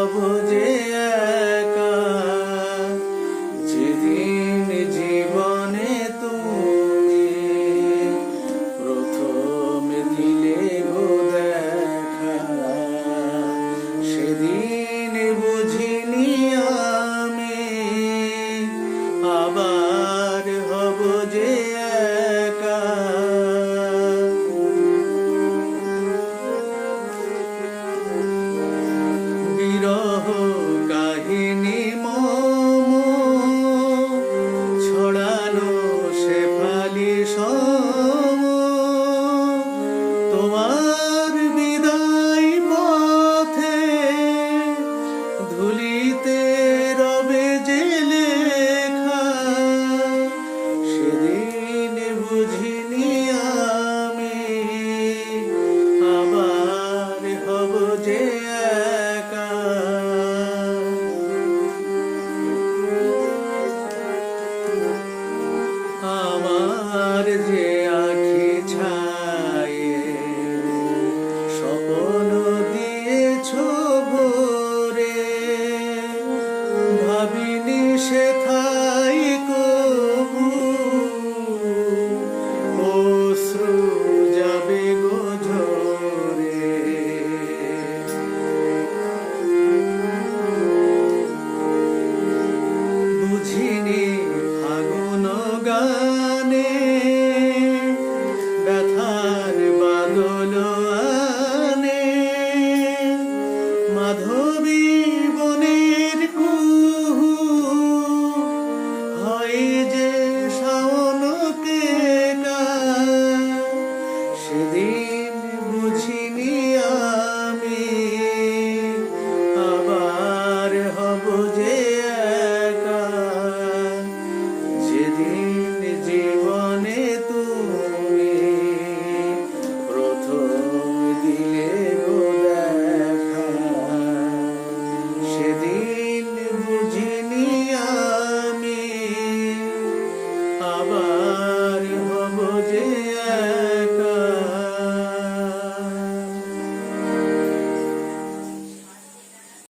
যাব যে জীবনে তুমি প্রথম দিলে সেদিন বুঝিনি আবার হব যে আমার যে বুঝিনি আমি আবার হব যে